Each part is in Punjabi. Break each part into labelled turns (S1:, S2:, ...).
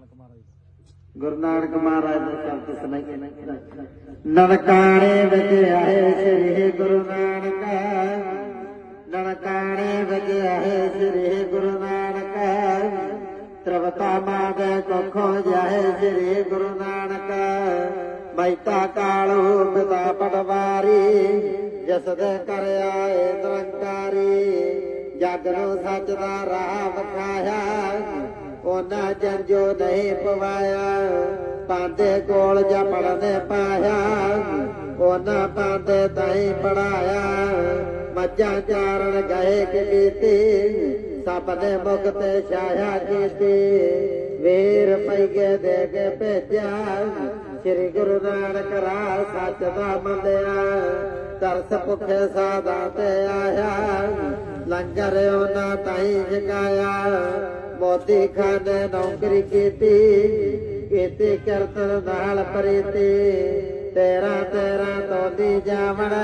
S1: ਨਾਨਕ ਮਹਾਰਾਜ
S2: ਗੁਰੂ ਨਾਨਕ ਮਹਾਰਾਜ ਦੇ ਸ਼ਬਦ ਸੁਣਾਈਏ ਨਨਕਾਣੇ ਵਿੱਚ ਆਏ ਸ੍ਰੀ ਗੁਰੂ ਨਾਨਕ। ਨਨਕਾਣੇ ਵਿੱਚ ਆਏ ਸ੍ਰੀ ਗੁਰੂ ਨਾਨਕ। ਤ੍ਰਵਤਾ ਮਾਦੇ ਕੋਖੋਂ ਜਾਏ ਸ੍ਰੀ ਗੁਰੂ ਨਾਨਕ। ਮਹਿਤਾ ਕਾਲੂ ਪਿਤਾ ਪਟਵਾਰੀ, ਜਿਸ ਦੇ ਕਰ ਆਏ ਨਿਰੰਕਾਰੀ ਜਗ ਨੂੰ ਸੱਚ ਦਾ ਰਾਹ ਵਿਖਾਇਆ। ਉਹਨਾਂ ਜੰਜੋ ਨਹੀਂ ਪਵਾਇਆ, ਪਾਂਦੇ ਕੋਲ ਜਾਂ ਪੜਨੇ ਪਾਇਆ ਉਹਨਾਂ ਪਾਂਦੇ ਤਾਈ ਪੜਾਇਆ। ਮੱਝਾਂ ਚਾਰਨ ਗਏ ਕਿ ਕੀਤੀ ਸਭ ਨੇ ਮੁਖ ਤੇ ਛਾਇਆ ਕੀਤੀ ਵੀਰ ਪੈਗੇ ਦੇ ਕੇ ਭੇਜਿਆ, ਸ੍ਰੀ ਗੁਰੂ ਨਾਨਕ ਰਾਹ ਸੱਚ ਦਾ ਮੰਨਿਆ ਤਰਸ ਭੁੱਖੇ ਸਾਦਾ ਤੇ ਆਇਆ, ਲੰਗਰ ਉਹਨਾਂ ਤਾਈ ਜਗਾਇਆ। ਮੋਦੀ ਖਾਨੇ ਨੌਕਰੀ ਕੀਤੀ ਕੀਤੀ ਕਰਤਨ ਨਾਲ ਪ੍ਰੀਤੀ। ਤੇਰਾ ਤੇਰਾ ਤੋਦੀ ਜਾਵਣ,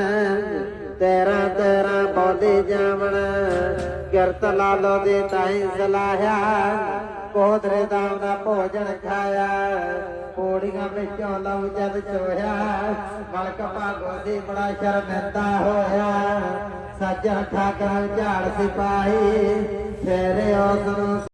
S2: ਤੇਰਾ ਤੇਰਾ ਬੋਦੀ ਜਾਵਣ। ਕਿਰਤ ਲਾਲੋ ਦੀ ਤਾਈ ਸਲਾਹਿਆ, ਕੋਦਰੇ ਦਾਮ ਦਾ ਭੋਜਨ ਖਾਇਆ। ਪੋੜੀਆਂ ਵਿੱਚੋਂ ਲਉ ਜਦ ਚੋਇਆ ਮਲਕ ਭਾਗੋ ਦੀ ਬੜਾ ਸ਼ਰਮਿੰਦਾ ਹੋਇਆ। ਸੱਜਣ ਠਾਕਰ ਝਾੜ ਸਿਪਾਹੀ, ਫੇਰੇ ਉਸ ਨੂੰ